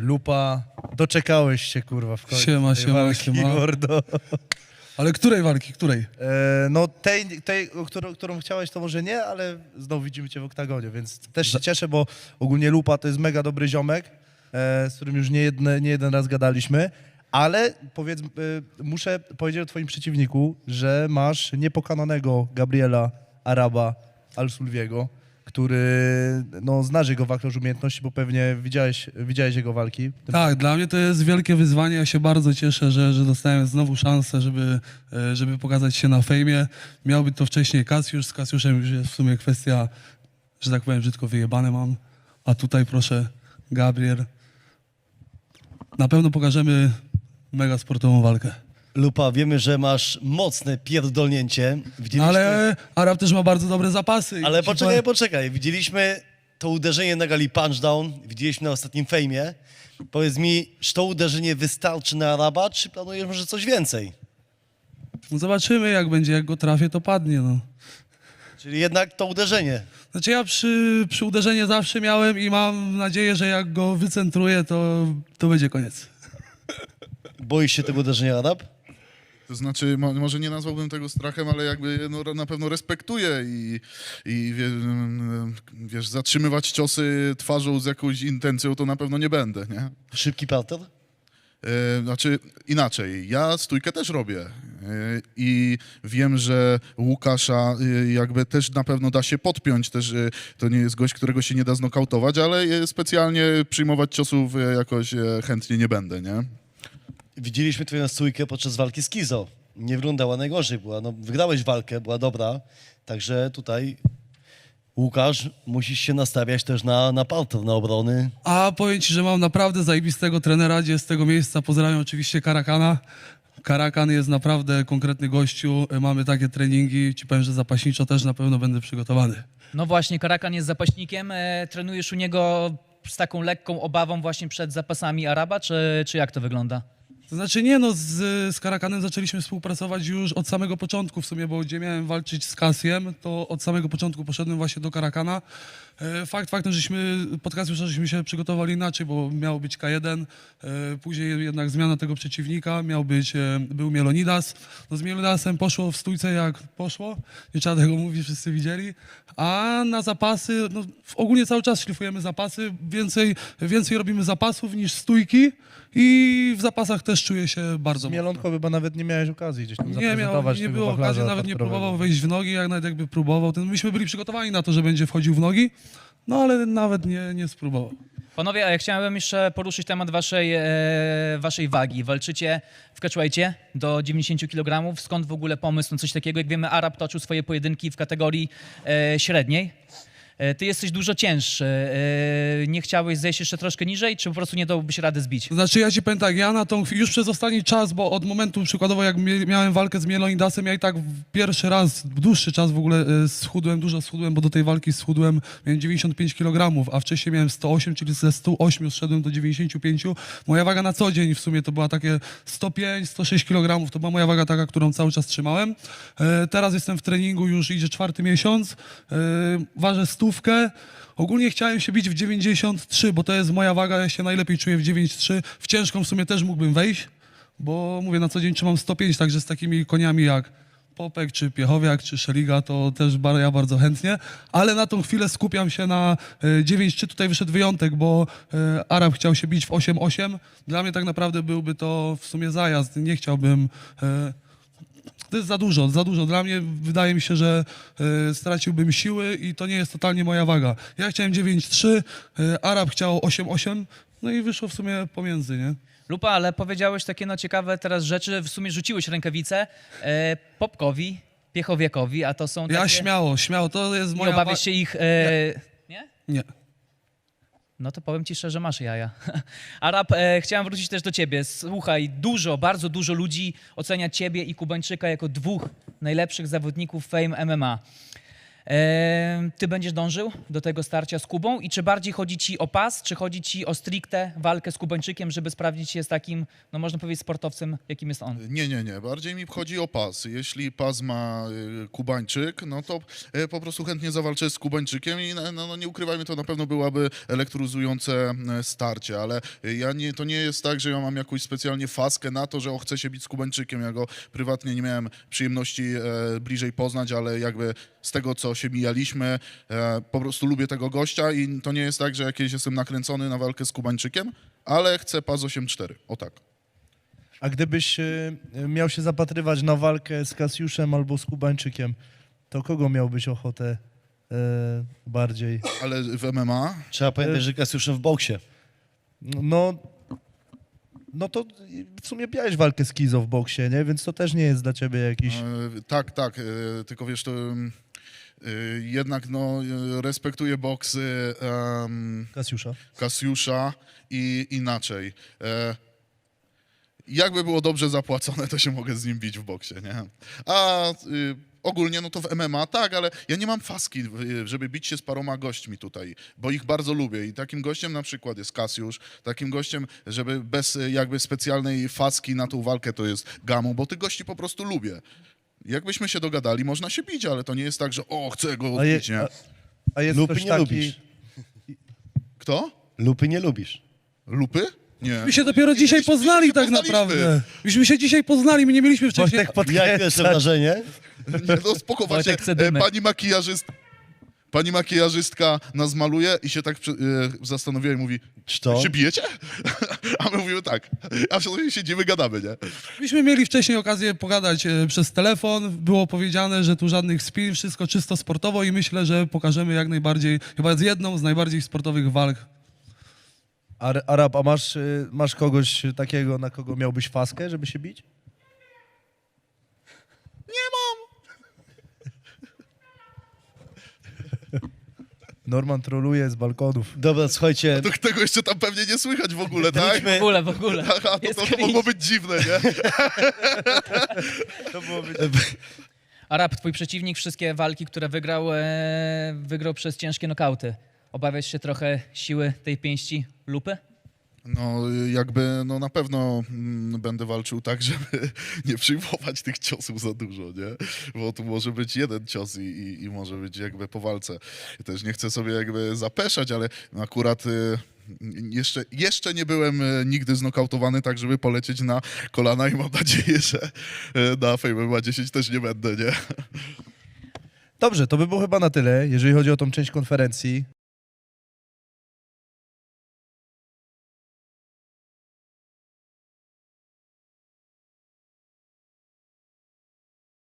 Lupa, doczekałeś się kurwa w końcu. Siema, tej siema, walki, siema. Mordo. Ale której walki, której? E, no tej, tej o którą, którą chciałeś, to może nie, ale znowu widzimy cię w oktagonie, więc też się cieszę, bo ogólnie Lupa to jest mega dobry ziomek, e, z którym już nie, jedne, nie jeden raz gadaliśmy, ale powiedz, e, muszę powiedzieć o twoim przeciwniku, że masz niepokananego Gabriela Araba Al-Sulwiego, który, no znasz jego wachlarz umiejętności, bo pewnie widziałeś, widziałeś jego walki. Tak, dla mnie to jest wielkie wyzwanie. Ja się bardzo cieszę, że, że dostałem znowu szansę, żeby, e, żeby pokazać się na fejmie. Miał być to wcześniej Kasiusz. Z Kasiuszem już jest w sumie kwestia, że tak powiem, brzydko wyjebane mam. A tutaj proszę, Gabriel. Na pewno pokażemy mega sportową walkę. Lupa, wiemy, że masz mocne pierdolnięcie. No, Widzieliśmy, ale Arab też ma bardzo dobre zapasy. ale poczekaj, poczekaj. Widzieliśmy to uderzenie na gali punchdown, widzieliśmy na ostatnim fejmie. Powiedz mi, czy to uderzenie wystarczy na Araba, czy planujesz może coś więcej? No Zobaczymy, jak będzie, jak go trafię, to padnie. No. Czyli jednak to uderzenie. Znaczy ja przy, przy uderzeniu zawsze miałem i mam nadzieję, że jak go wycentruję, to, to będzie koniec. Boisz się tego uderzenia, Arab? To znaczy, mo, może nie nazwałbym tego strachem, ale jakby no, na pewno respektuję i, i wie, mm, wiesz, zatrzymywać ciosy twarzą z jakąś intencją to na pewno nie będę, nie? Szybki parter? E, znaczy inaczej, ja stójkę też robię e, i wiem, że Łukasza e, jakby też na pewno da się podpiąć, też to nie jest gość, którego się nie da znokautować, ale specjalnie przyjmować ciosów jakoś chętnie nie będę, nie? Widzieliśmy twoją stójkę podczas walki z Kizo. Nie wyglądała najgorzej, była, no, wygrałeś walkę, była dobra, także tutaj Łukasz, musisz się nastawiać też na, na parter, na obrony. A powiem ci, że mam naprawdę zajebistego trenera, gdzie z tego miejsca pozdrawiam oczywiście Karakana. Karakan jest naprawdę konkretny gościu, mamy takie treningi, ci powiem, że zapaśniczo też na pewno będę przygotowany. No właśnie, Karakan jest zapaśnikiem. E, trenujesz u niego z taką lekką obawą właśnie przed zapasami Araba, czy, czy jak to wygląda? To znaczy nie no, z, z Karakanem zaczęliśmy współpracować już od samego początku w sumie, bo gdzie miałem walczyć z Kasiem, to od samego początku poszedłem właśnie do Karakana. E, Fakt faktem, żeśmy pod Kasiusza żeśmy się przygotowali inaczej, bo miał być K1, e, później jednak zmiana tego przeciwnika, miał być, e, był Mielonidas. No z Mielonidasem poszło w stójce jak poszło, nie trzeba tego mówić, wszyscy widzieli. A na zapasy, no w- ogólnie cały czas szlifujemy zapasy, więcej, więcej robimy zapasów niż stójki i w zapasach też czuję się bardzo Z Mielonką chyba nawet nie miałeś okazji gdzieś tam nie miał, nie było okazji, nawet nie próbował wejść w nogi, jak nawet jakby próbował. Ten, myśmy byli przygotowani na to, że będzie wchodził w nogi, no ale nawet nie, nie spróbował. Panowie, a ja chciałem jeszcze poruszyć temat waszej, e, waszej wagi. Walczycie w catchweightie do 90 kg. Skąd w ogóle pomysł na coś takiego? Jak wiemy, Arab toczył swoje pojedynki w kategorii e, średniej. E, ty jesteś dużo cięższy. E, nie chciałeś zejść jeszcze troszkę niżej, czy po prostu nie dałbyś rady zbić? Znaczy ja ci powiem tak, ja na tą chwilę, już przez ostatni czas, bo od momentu przykładowo jak miałem walkę z Mielonidasem, ja i tak pierwszy raz, dłuższy czas w ogóle e, schudłem, dużo schudłem, bo do tej walki schudłem, miałem 95 kg, a wcześniej miałem 108, czyli ze 108 zszedłem do 95. Moja waga na co dzień w sumie to była takie 105, 106 kg, to była moja waga taka, którą cały czas trzymałem. Teraz jestem w treningu, już idzie czwarty miesiąc, ważę stówkę, Ogólnie chciałem się bić w 93, bo to jest moja waga, ja się najlepiej czuję w 93. W ciężką w sumie też mógłbym wejść, bo mówię, na co dzień trzymam 105, także z takimi koniami jak Popek, czy Piechowiak, czy Szeliga, to też ja bardzo chętnie, ale na tą chwilę skupiam się na e, 9-3. Tutaj wyszedł wyjątek, bo e, Arab chciał się bić w 8-8. Dla mnie tak naprawdę byłby to w sumie zajazd. Nie chciałbym... To jest za dużo, za dużo. Dla mnie wydaje mi się, że e, straciłbym siły i to nie jest totalnie moja waga. Ja chciałem 9-3, e, Arab chciał 8-8, no i wyszło w sumie pomiędzy, nie? Lupa, ale powiedziałeś takie no ciekawe teraz rzeczy, w sumie rzuciłeś rękawice e, Popkowi, Piechowiakowi, a to są takie... Ja śmiało, śmiało, to jest Nie moja obawiasz wa- się ich... E, nie? Nie. No to powiem ci szczerze, masz jaja. Arab, e, chciałem wrócić też do ciebie. Słuchaj, dużo, bardzo dużo ludzi ocenia ciebie i Kubańczyka jako dwóch najlepszych zawodników Fame MMA. Ty będziesz dążył do tego starcia z Kubą i czy bardziej chodzi ci o pas, czy chodzi ci o stricte walkę z Kubańczykiem, żeby sprawdzić się z takim, no można powiedzieć, sportowcem, jakim jest on? Nie, nie, nie. Bardziej mi chodzi o pas. Jeśli pas ma y, Kubańczyk, no to y, po prostu chętnie zawalczę z Kubańczykiem i no, no, nie ukrywajmy, to na pewno byłaby elektryzujące y, starcie, ale ja nie, to nie jest tak, że ja mam jakąś specjalnie faskę na to, że o, chcę się bić z Kubańczykiem. Ja go prywatnie nie miałem przyjemności e, bliżej poznać, ale jakby z tego, co się mijaliśmy, e, po prostu lubię tego gościa i to nie jest tak, że jakieś jestem nakręcony na walkę z Kubańczykiem, ale chcę pas 8-4. O tak. A gdybyś y, miał się zapatrywać na walkę z Kasiuszem albo z Kubańczykiem, to kogo miałbyś ochotę y, bardziej? Ale w MMA Trzeba pamiętać, że Kasiuszem w boksie. No, no to w sumie miałeś walkę z Kizo w boksie, nie? Więc to też nie jest dla ciebie jakiś... E, Tak, tak, e, tylko wiesz, to mm, e, jednak no, e, respektuję boksy em, Kasiusza. Kasiusza i inaczej. E, Jakby było dobrze zapłacone, to się mogę z nim bić w boksie, nie? A y, ogólnie, no to w MMA tak, ale ja nie mam faski, y, żeby bić się z paroma gośćmi tutaj, bo ich bardzo lubię i takim gościem na przykład jest Kasiusz, takim gościem, żeby bez y, jakby specjalnej faski na tą walkę to jest Gamu, bo tych gości po prostu lubię. Jakbyśmy się dogadali, można się bić, ale to nie jest tak, że o, chcę go A, je, odbić, nie? a, a jest Lupy ktoś nie taki... lubisz. Kto? Lupy nie lubisz. Lupy? Nie. My się dopiero dzisiaj Myśmy się poznali tak poznaliśmy. naprawdę. Myśmy się dzisiaj poznali, my nie mieliśmy wcześniej... Wojtek Jakie jest wrażenie? Nie, no spoko, właśnie, Wojtek chce e, dymy. pani makijażyst, pani makijażystka nas maluje i się tak przy- e, zastanowiła i mówi, Czy to? się bijecie? A my mówimy tak, a w sumie siedzimy, gadamy, nie? Myśmy mieli wcześniej okazję pogadać e, przez telefon. Było powiedziane, że tu żadnych spin, wszystko czysto sportowo i myślę, że pokażemy jak najbardziej, chyba z jedną z najbardziej sportowych walk. Ar- Arab, a masz, y, masz kogoś takiego, na kogo miałbyś faskę, żeby się bić? Nie Norman troluje z balkonów. Dobra, słuchajcie, To tego jeszcze tam pewnie nie słychać w ogóle, tak? W wróćmy, ogóle, w ogóle. Aha, to, Jest to, to cringe. mogło być dziwne, nie? To byłoby... Arab, twój przeciwnik wszystkie walki, które wygrał, e, wygrał przez ciężkie nokauty. Obawiasz się trochę siły tej pięści lupy? No jakby, no na pewno mm, będę walczył tak, żeby nie przyjmować tych ciosów za dużo, nie? Bo tu może być jeden cios i, i, i może być jakby po walce. Też nie chcę sobie jakby zapeszać, ale akurat y, jeszcze, jeszcze nie byłem y, nigdy znokautowany tak, żeby polecieć na kolana i mam nadzieję, że y, na Fame MMA 10 też nie będę, nie? Dobrze, to by było chyba na tyle, jeżeli chodzi o tą część konferencji.